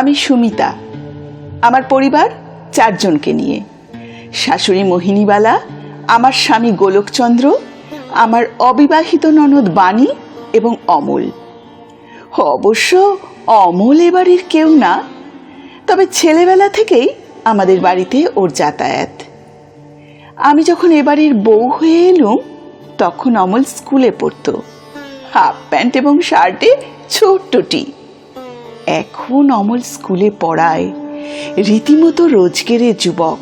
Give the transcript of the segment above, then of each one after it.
আমি সুমিতা, আমার পরিবার চারজনকে নিয়ে। শাশুড়ি মোহিনীবালা, আমার স্বামী গোলকচন্দ্র, আমার অবিবাহিত ননদ বাণী এবং অমল। অবশ্য অমল এ বাড়ির কেউ না, তবে ছেলেবেলা থেকেই আমাদের বাড়িতে ওর যাতায়াত। আমি যখন এ বাড়ির বউ হয়ে এলুম, তখন অমল স্কুলে পড়তো। হাফ প্যান্ট এবং শার্টে ছোট্টটি। এখন অমল স্কুলে পড়ায়। রীতিমতো রোজগেরে যুবক।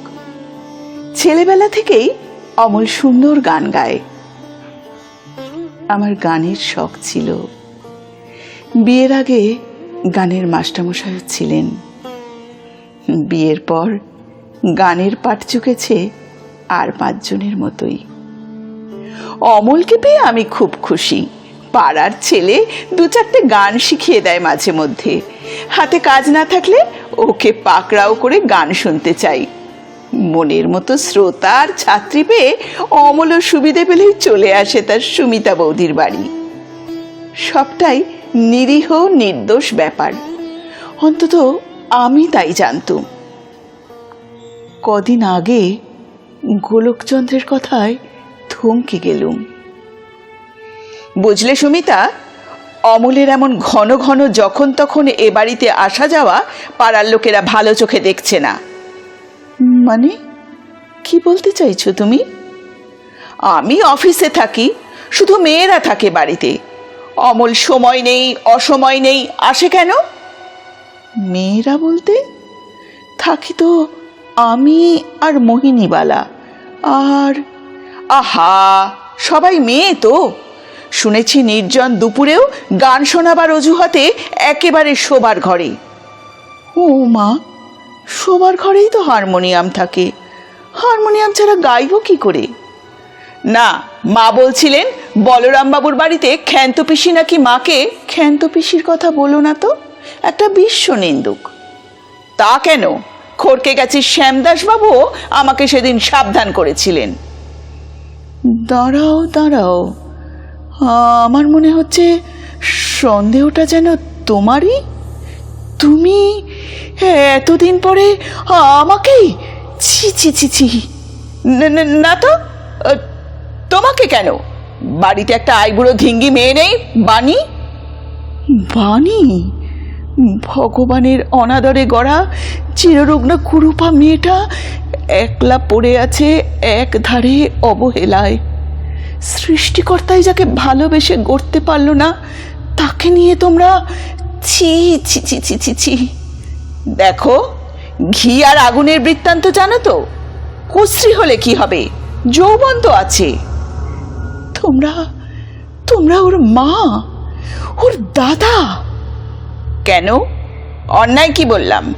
ছেলেবেলা থেকেই অমল সুন্দর গান গায়। আমার গানের শখ ছিল। বিয়ের আগে গানের মাস্টারমশাইও ছিলেন। বিয়ের পর গানের পাঠ চুকেছে আর পাঁচজনের মতোই। অমলকে পেয়ে আমি খুব খুশি। পাড়ার ছেলে দু চারটে গান শিখিয়ে দেয় মাঝে মধ্যে। হাতে কাজ না থাকলে ওকে পাকড়াও করে গান শুনতে চাই। মনের মতো শ্রোতার ছাত্রী পেয়ে অমল সুবিধে পেলেই চলে আসে তার সুমিতা বৌদির বাড়ি। সবটাই নিরীহ, নির্দোষ ব্যাপার। অন্তত আমি তাই জানতুম। কদিন আগে গোলকচন্দ্রের কথায় থমকে গেলুম। বুঝলে সুমিতা অমলের এমন ঘন ঘন যখন তখন এ বাড়িতে আসা যাওয়া পাড়ার লোকেরা ভালো চোখে দেখছে না। মানে? কি বলতে চাইছো তুমি? আমি অফিসে থাকি, শুধু মেয়েরা থাকে বাড়িতে। অমল সময় নেই, অসময় নেই, আসে কেন? মেয়েরা বলতে? থাকি তো আমি আর মোহিনীবালা। আর আহা, সবাই মেয়ে তো। শুনেছি নির্জন দুপুরেও গান শোনাবার অজুহাতে একেবারে শোবার ঘরে। ও মা, শোবার ঘরেই তো হারমোনিয়াম থাকে। হারমোনিয়াম ছাড়া গাইব কি করে? না, মা বলছিলেন বলরাম বাবুর বাড়িতে ক্ষান্ত পিসি নাকি মাকে? ক্ষান্ত পিসির কথা বলো না তো, একটা বিশ্ব নিন্দুক। তা কেন? খড়কে গেছি শ্যামদাস বাবুও আমাকে সেদিন সাবধান করেছিলেন। দাঁড়াও দাঁড়াও আমার মনে হচ্ছে সন্দেহটা যেন তোমারই। তুমি এতদিন পরে আমাকেই ছি ছি ছি ছি, না- তো? তোমাকে কেন? বাড়িতে একটা আইবুড়ো ঘিঙ্গি মেয়ে নেই? বাণী? বাণী? ভগবানের অনাদরে গড়া চিররুগ্ন কুরুপা মেয়েটা একলা পড়ে আছে এক ধারে অবহেলায়। সৃষ্টিকর্তাই যাকে ভালোবেসে গড়তে পারল না, তাকে নিয়ে তোমরা ছি ছি ছি ছি ছি ছি। দেখো, ঘি আর আগুনের বৃত্তান্ত জানো তো? কুশ্রী হলে কি হবে? যৌবন তো আছে। তোমরা তোমরা ওর মা, ওর দাদা। কেন? অন্যায় কি বললাম?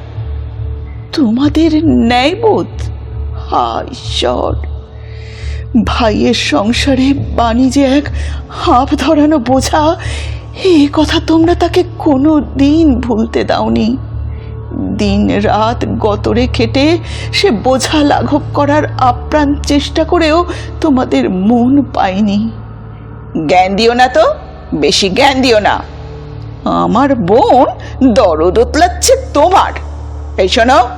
তোমাদের ন্যায়বোধ? ঈশ্বর। ভাইয়ের সংসারে বাণী যে এক হাঁপ ধরানো বোঝা, এ কথা তোমরা তাকে কোনো দিন ভুলতে দাওনি। দিন রাত গতরে খেটে সে বোঝা লাঘব করার আপ্রাণ চেষ্টা করেও তোমাদের মন পায়নি। জ্ঞান দিও না তো, বেশি জ্ঞান দিও না। আমার বোন দরদ তোমার। এই শোনো,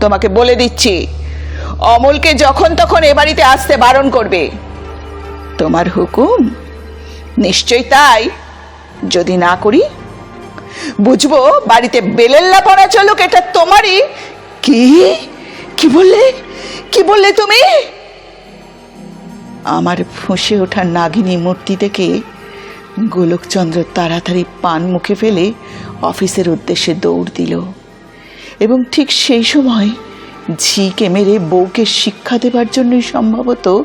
তোমাকে বলে দিচ্ছি অমলকে যখন তখন এ বাড়িতে আসতে বারণ করবে। তোমার হুকুম? নিশ্চয় তাই। যদি না করি? বুঝব, বাড়িতে বেলেল্লা পড়া চলুক, এটা তোমারই। কি? কি বললে? কি বললে তুমি? আমার ফুঁসে ওঠা নাগিনী মূর্তি দেখে গোলকচন্দ্র তাড়াতাড়ি পান মুখে ফেলে অফিসের উদ্দেশ্যে দৌড় দিল। এবং ঠিক সেই সময় ঝিকে মেরে বউকে শিক্ষা দেবার জন্যই সম্ভবত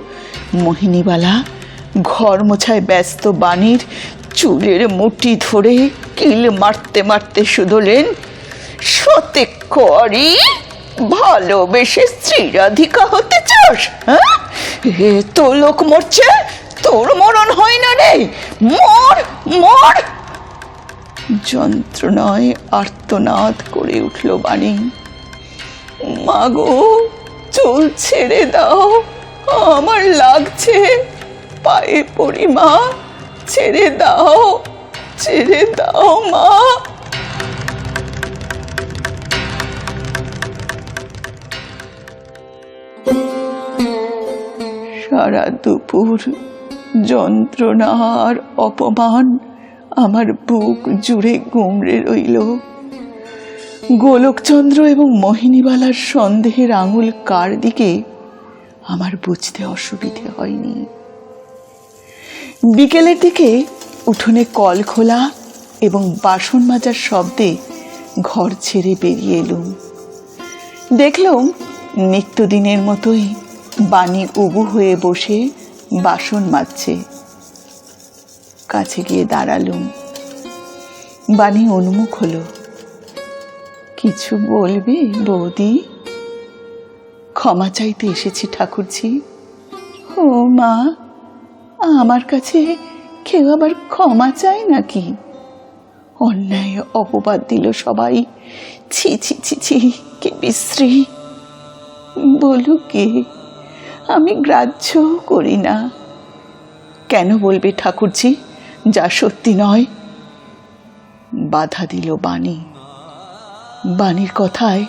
মোহিনীবালা ঘর মোছায় ব্যস্ত বাণীর চুলের মুটি ধরে কিল মারতে মারতে শুধলেন, সতে করি ভালোবেসে স্ত্রীরাধিকা হতে চাস হ্যাঁ? এ তো লোক মরছে, তোর মরণ হয় না রে, মর মর! যন্ত্রণায় আর্তনাদ করে উঠল বাণী। মাগো চুল ছেড়ে দাও। আমার লাগছে পায়ে পড়ি মা ছেড়ে দাও ছেড়ে দাও মা। সারা দুপুর যন্ত্রণা আর অপমান আমার বুক জুড়ে গুমড়ে রইল। গোলকচন্দ্র এবং মোহিনীবালার সন্দেহের আঙুল কার দিকে? আমার বুঝতে অসুবিধে হয়নি। বিকেলের দিকে উঠোনে কল খোলা এবং বাসন মাজার শব্দে ঘর ছেড়ে বেরিয়ে এলুম। দেখলাম নিত্যদিনের মতোই বাণী উবু হয়ে বসে বাসন মাজছে। কাছে গিয়ে দাঁড়ালুম। বাণী উন্মুখ হলো। কিছু বলবে, বৌদি? ক্ষমা চাইতে এসেছি ঠাকুরজি। ও মা, আমার কাছে কেউ আবার ক্ষমা চায় নাকি? অন্যায় অপবাদ দিল সবাই। ছি ছি ছি ছি, কে বিশ্রী। বলুক আমি গ্রাহ্য করি না। কেন বলবে ঠাকুরজি? যা সত্যি নয়। বাধা দিল বাণী। বাণীর কথায়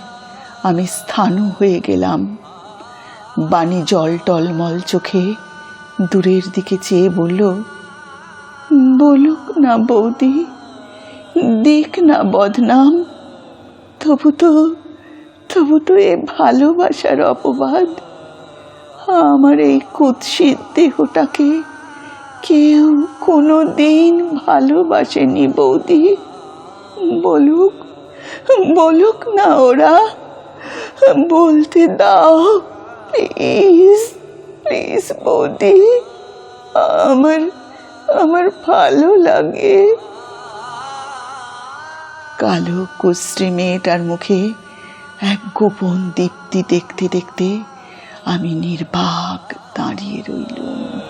আমি স্থানু হয়ে গেলাম। বাণী জল টলমল চোখে দূরের দিকে চেয়ে বলল, বলুক না বৌদি, দিক না বদনাম, তবু তো তবু তো এ ভালোবাসার অপবাদ। আমার এই কুৎসিত দেহটাকে কেউ কোনো দিন ভালোবাসেনি বৌদি। বলুক বলুক না ওরা, বলতে দাও প্লিজ প্লিজ বৌদি, আমার আমার ভালো লাগে। কালো কুশ্রী মেয়েটার মুখে এক গোপন দীপ্তি দেখতে দেখতে আমি নির্বাক দাঁড়িয়ে রইলুম।